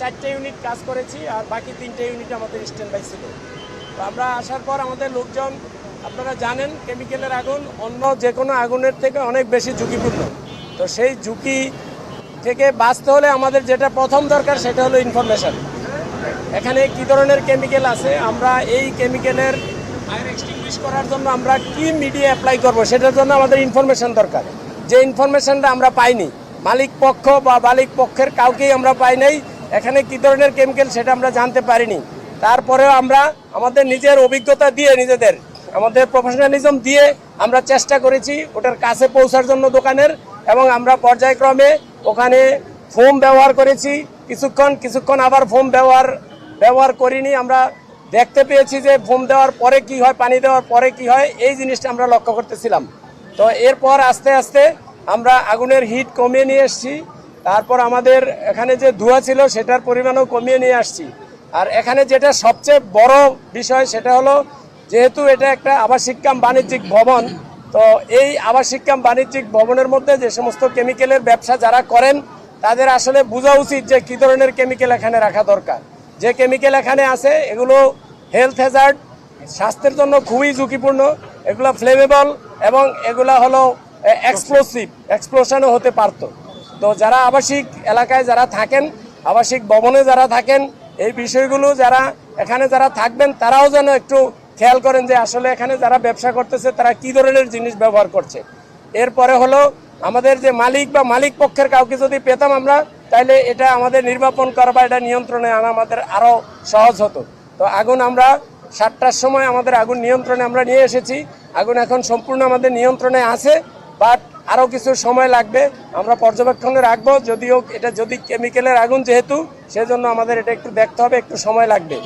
চারটে ইউনিট কাজ করেছি আর বাকি তিনটে ইউনিট আমাদের স্ট্যান্ড বাই ছিল। তো আমরা আসার পর আমাদের লোকজন, আপনারা জানেন কেমিক্যালের আগুন অন্য যে কোনো আগুনের থেকে অনেক বেশি ঝুঁকিপূর্ণ। তো সেই ঝুঁকি থেকে বাঁচতে হলে আমাদের যেটা প্রথম দরকার সেটা হলো ইনফরমেশান এখানে কি ধরনের কেমিক্যাল আছে, আমরা এই কেমিক্যালের ফায়ার এক্সটিংগুইশ করার জন্য আমরা কি মিডিয়া অ্যাপ্লাই করব, সেটার জন্য আমাদের ইনফরমেশন দরকার। যে ইনফরমেশনটা আমরা পাইনি, মালিক পক্ষ বা মালিক পক্ষের কাউকেই আমরা পাই নাই এখানে কি ধরনের কেমিক্যাল সেটা আমরা জানতে পারিনি। তারপরেও আমরা আমাদের নিজের অভিজ্ঞতা দিয়ে, নিজেদের, আমাদের প্রফেশনালিজম দিয়ে আমরা চেষ্টা করেছি ওটার কাছে পৌঁছার জন্য দোকানের এবং আমরা পর্যায়ক্রমে ওখানে ফোম ব্যবহার করেছি। কিছুক্ষণ কিছুক্ষণ আবার ফোম ব্যবহার ব্যবহার করিনি। আমরা দেখতে পেয়েছি যে ফোম দেওয়ার পরে কি হয়, পানি দেওয়ার পরে কি হয়, এই জিনিসটা আমরা লক্ষ্য করতেছিলাম। তো এরপর আস্তে আস্তে আমরা আগুনের হিট কমিয়ে নিয়ে এসেছি। তারপর আমাদের এখানে যে ধোঁয়া ছিল সেটার পরিমাণও কমিয়ে নিয়ে আসছি। আর এখানে যেটা সবচেয়ে বড় বিষয় সেটা হলো, যেহেতু এটা একটা আবাসিক কাম বাণিজ্যিক ভবন, তো এই আবাসিক কাম বাণিজ্যিক ভবনের মধ্যে যে সমস্ত কেমিক্যালের ব্যবসা যারা করেন, তাদের আসলে বোঝা উচিত যে কী ধরনের কেমিক্যাল এখানে রাখা দরকার। যে কেমিক্যাল এখানে আছে, এগুলো হেলথ হ্যাজার্ড স্বাস্থ্যের জন্য খুবই ঝুঁকিপূর্ণ, এগুলো ফ্লেমেবল এবং এগুলা হলো এক্সপ্লোসিভ এক্সপ্লোশনও হতে পারতো। তো যারা আবাসিক এলাকায় যারা থাকেন, আবাসিক ভবনে যারা থাকেন, এই বিষয়গুলো যারা এখানে যারা থাকবেন, তারাও যেন একটু খেয়াল করেন যে আসলে এখানে যারা ব্যবসা করতেছে, তারা কি ধরনের জিনিস ব্যবহার করছে। এরপরে হলো আমাদের যে মালিক বা মালিক পক্ষের কাউকে যদি পেতাম আমরা তাহলে এটা আমাদের নির্বাপন করা বা এটা নিয়ন্ত্রণে আনা আমাদের আরও সহজ হতো। তো আগুন আমরা সাতটার সময় আমাদের আগুন নিয়ন্ত্রণে আমরা নিয়ে এসেছি। আগুন এখন সম্পূর্ণ আমাদের নিয়ন্ত্রণে আছে, বাট আরও কিছু সময় লাগবে। আমরা পর্যবেক্ষণে রাখব, যদিও এটা যদি কেমিক্যালের আগুন যেহেতু, সেজন্য আমাদের এটা একটু দেখতে হবে, একটু সময় লাগবে।